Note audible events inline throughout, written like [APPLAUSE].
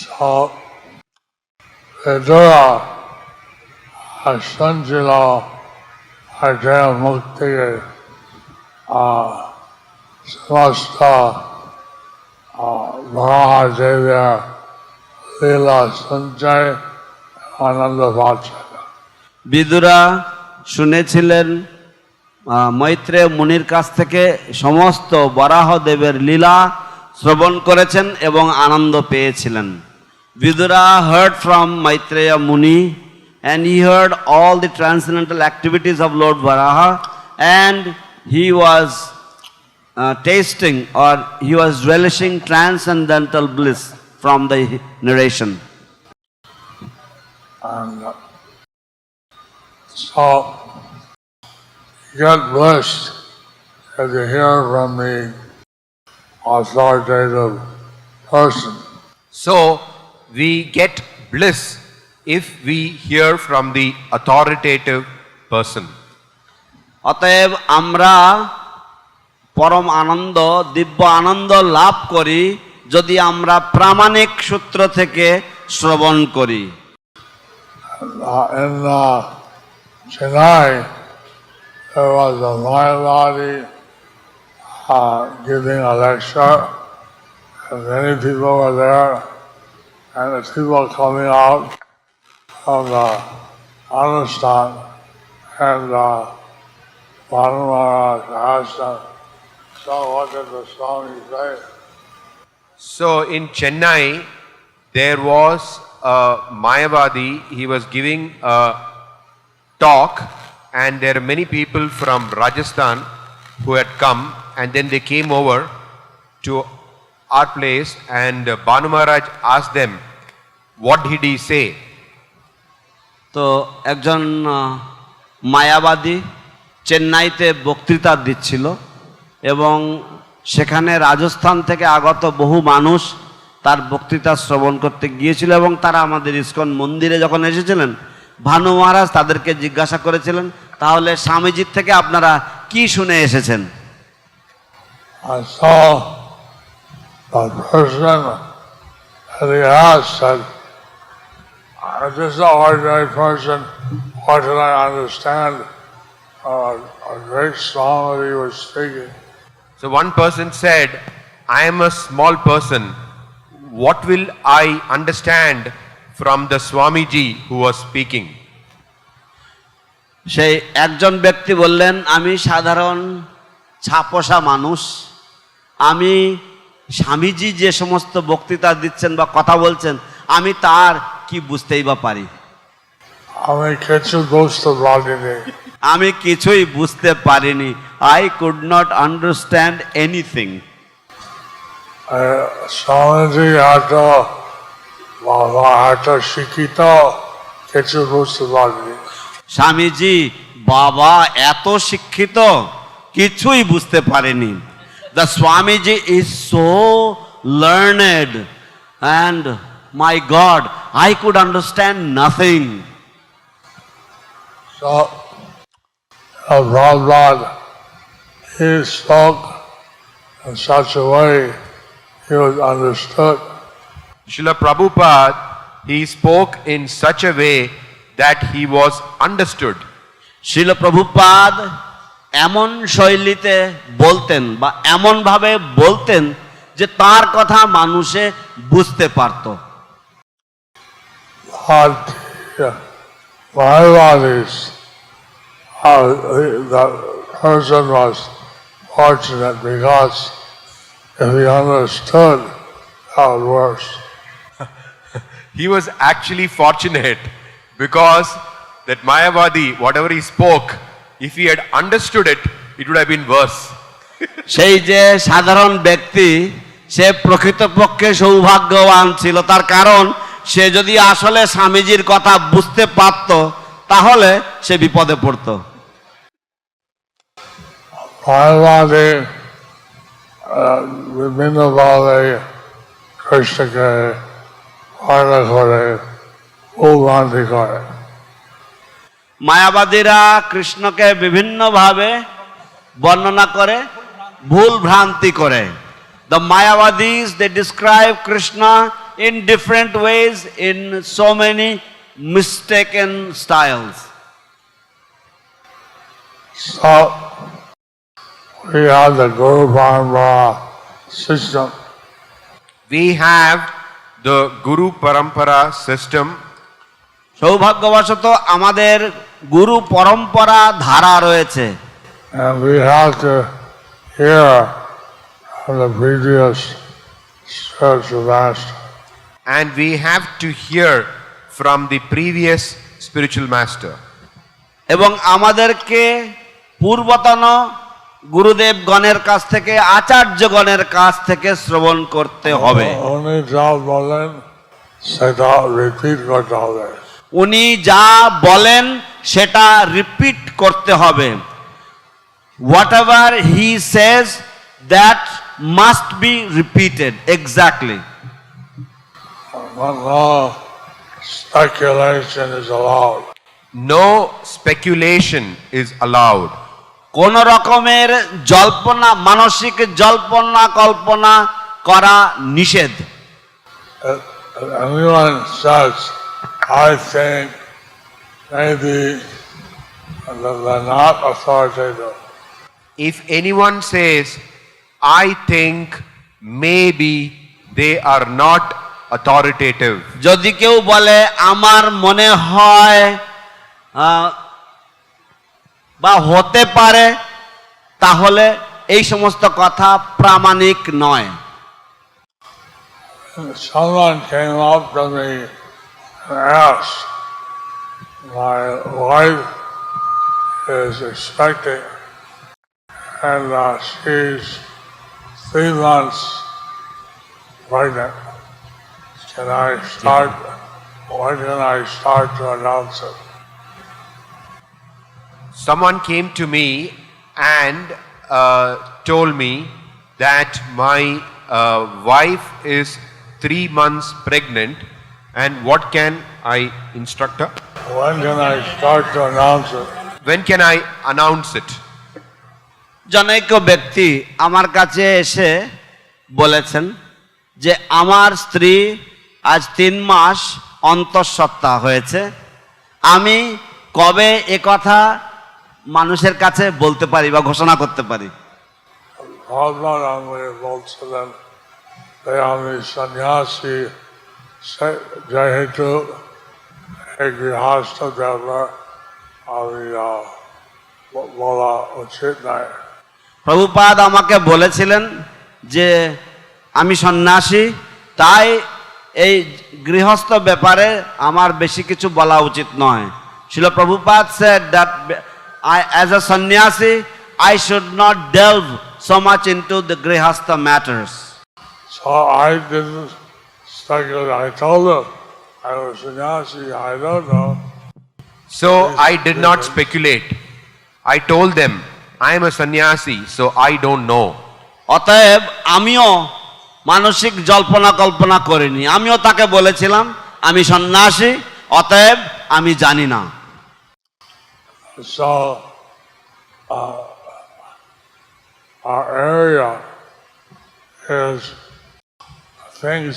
So, Vidura আর শুনছিল অর্জুনের মুখ থেকে আহ, সমস্ত মহাদেবের লীলা সঞ্চয় আনন্দ পাচ্ছে বিদুরা শুনেছিলেন আহ, মৈত্রেয় মুনির কাছ থেকে সমস্ত বরাহ দেবের লীলা শ্রবণ করেছেন এবং আনন্দ পেয়েছিলেন। Vidura heard from Maitreya Muni and he heard all the transcendental activities of Lord Varaha and he was uh, tasting or he was relishing transcendental bliss from the narration. And uh, so he got blessed as you hear from the authoritative person. So we get bliss if we hear from the authoritative person. অতএব আমরা পরম আনন্দ দিব্য আনন্দ লাভ করি যদি আমরা প্রামাণিক সূত্র থেকে শ্রবণ করি Uh, in uh, Chennai, there was a Mayavadi uh, giving a lecture, and many people were there, and the people coming out from the Anustan, and uh, Banu Maharaj so what did the Swami say? So in Chennai, there was a Mayavadi, he was giving a talk, and there are many people from Rajasthan who had come, and then they came over to our place, and Banu Maharaj asked them, What did he say? তো একজন মায়াবাদী চেন্নাইতে বক্তৃতা দিচ্ছিল এবং সেখানে রাজস্থান থেকে আগত বহু মানুষ তার বক্তৃতা শ্রবণ করতে গিয়েছিল এবং তারা আমাদের ইস্কন মন্দিরে যখন এসেছিলেন ভানু মহারাজ তাদেরকে জিজ্ঞাসা করেছিলেন তাহলে স্বামীজির থেকে আপনারা কি শুনে এসেছেন I saw a person and he asked, said, "Uh, this is an ordinary person, what did I understand? Uh, a great song that he was speaking. So one person said, I am a small person. What will I understand from the Swamiji who was speaking? সেই একজন ব্যক্তি বললেন আমি সাধারণ ছাপোষা মানুষ আমি স্বামীজি যে সমস্ত বক্তৃতা দিচ্ছেন বা কথা বলছেন আমি তার কি বুঝতেই বা পারি? আমি কিছু বুঝতে পারিনি। আমি কিছুই বুঝতে পারিনি। I could not understand anything Swamiji এত বাবা এত শিক্ষিত কিছু বুঝতে পারিনি। স্বামীজি বাবা এত শিক্ষিত কিছুই বুঝতে পারেনি। The Swamiji is so learned and my God, I could understand nothing. So, uh, Prabhupada, he spoke in such a way he was understood. Srila Prabhupada, he spoke in such a way that he was understood. Srila Prabhupada, এমন শৈলীতে বলতেন বা এমনভাবে বলতেন যে তার কথা মানুষে বুঝতে পারতো But yeah, Mayavadis, uh, the person was fortunate because if he understood how it works, He was actually fortunate because that Mayavadi, whatever he spoke, if he had understood it, it would have been worse. [LAUGHS] সেই যে সাধারণ ব্যক্তি সে প্রকৃতপক্ষে সৌভাগ্যবান ছিল তার কারণ সে যদি আসলে স্বামীজির কথা বুঝতে পারত তাহলে সে বিপদে পড়তো uh, বিভিন্নভাবে কৃষ্ণকে করে ভূভ্রান্তি করে মায়াবাদীরা কৃষ্ণকে বিভিন্নভাবে বর্ণনা করে ভুল ভ্রান্তি করে। The Mayavadis they describe Krishna in different ways in so many mistake in styles We have the Guru সৌভাগ্যবশত আমাদের গুরু পরম্পরা ধারা রয়েছে And we have to hear from the previous spiritual master. and we have to hear from the previous spiritual master. এবং আমাদেরকে পূর্বতন গুরুদেবগণের কাছ থেকে আচার্যগণের কাছ থেকে শ্রবণ করতে হবে উনি যা বলেন সেটা রিপিট করতে হবে উনি যা বলেন সেটা রিপিট করতে হবে whatever he says that must be repeated exactly speculation is allowed. No speculation is allowed. কোন রকমের জল্পনা মানসিক জল্পনা কল্পনা করা নিষেধ If if anyone says, I think maybe that not authoritative, If anyone says, I think maybe they are not authoritative, যদি কেউ বলে আমার মনে হয় বা হতে পারে তাহলে এই সমস্ত কথা প্রামাণিক নয় someone came up to me and asked, my wife is expecting and uh, she's three months pregnant. Can I start, when can I start to announce it? someone came to me and uh, told me that my uh, wife is three months pregnant and what can I instruct her? When can I start to announce it? When can I announce it? জনৈক ব্যক্তি আমার কাছে এসে বলেছেন যে আমার স্ত্রী আজ তিন মাস অন্তঃসত্ত্বা হয়েছে আমি কবে এ কথা মানুষের কাছে বলতে পারি বা ঘোষণা করতে পারি আমি বলছিলেন আমি সন্ন্যাসী যেহেতু এই গৃহস্থ দেবরা আমি বলা উচিত নয় প্রভুপাদ আমাকে বলেছিলেন যে আমি সন্ন্যাসী তাই এই গৃহস্থ ব্যাপারে আমার বেশি কিছু বলা উচিত নয়। Srila Prabhupada said that I as a sannyasi I should not delve so much into the grihastha matters So I didn't speculate. I told them I was sannyasi. I don't know. So I did not speculate. I told them I am a sannyasi, so I don't know. অতএব আমিও মানসিক জল্পনা কল্পনা করিনি আমিও তাকে বলেছিলাম আমি সন্ন্যাসী অতএব আমি জানি না So uh, our area is things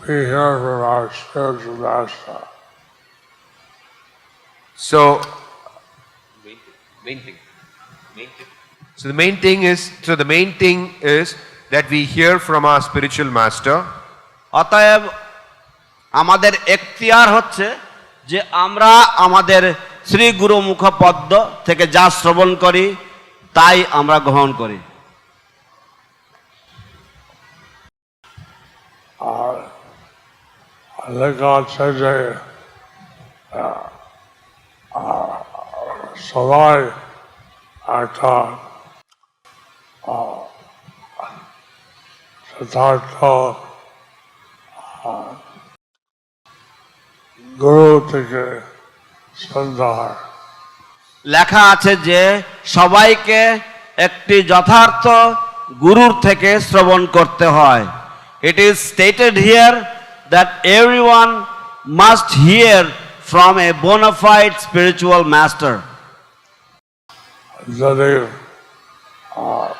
we hear from our spiritual master. So, main thing, main thing. So the main thing is, so the main thing is that we hear from our spiritual master. অতএব আমাদের এখতিয়ার হচ্ছে যে আমরা আমাদের শ্রী গুরু মুখপদ্ম থেকে যা শ্রবণ করি তাই আমরা গ্রহণ করি আহ, সবাই একটা যথার্থ গুরু থেকে হয় লেখা আছে যে সবাইকে একটি যথার্থ গুরুর থেকে শ্রবণ করতে হয়। It is stated here that everyone must hear from a bona fide spiritual master যদি আহ,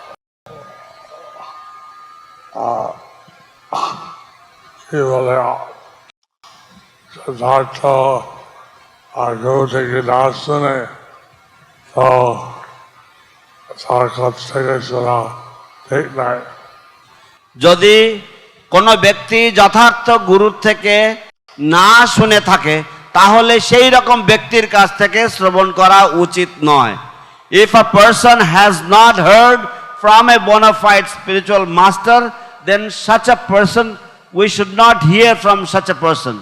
আহ, কি বলে যথার্থ আর কেউ থেকে না শুনে তো তার কাছ থেকে শোনা ঠিক নাই যদি কোনো ব্যক্তি যথার্থ গুরুর থেকে না শুনে থাকে, তাহলে সেই রকম ব্যক্তির কাছ থেকে শ্রবণ করা উচিত নয়। If a person has not heard from a bona fide spiritual master then such a person we should not hear from such a person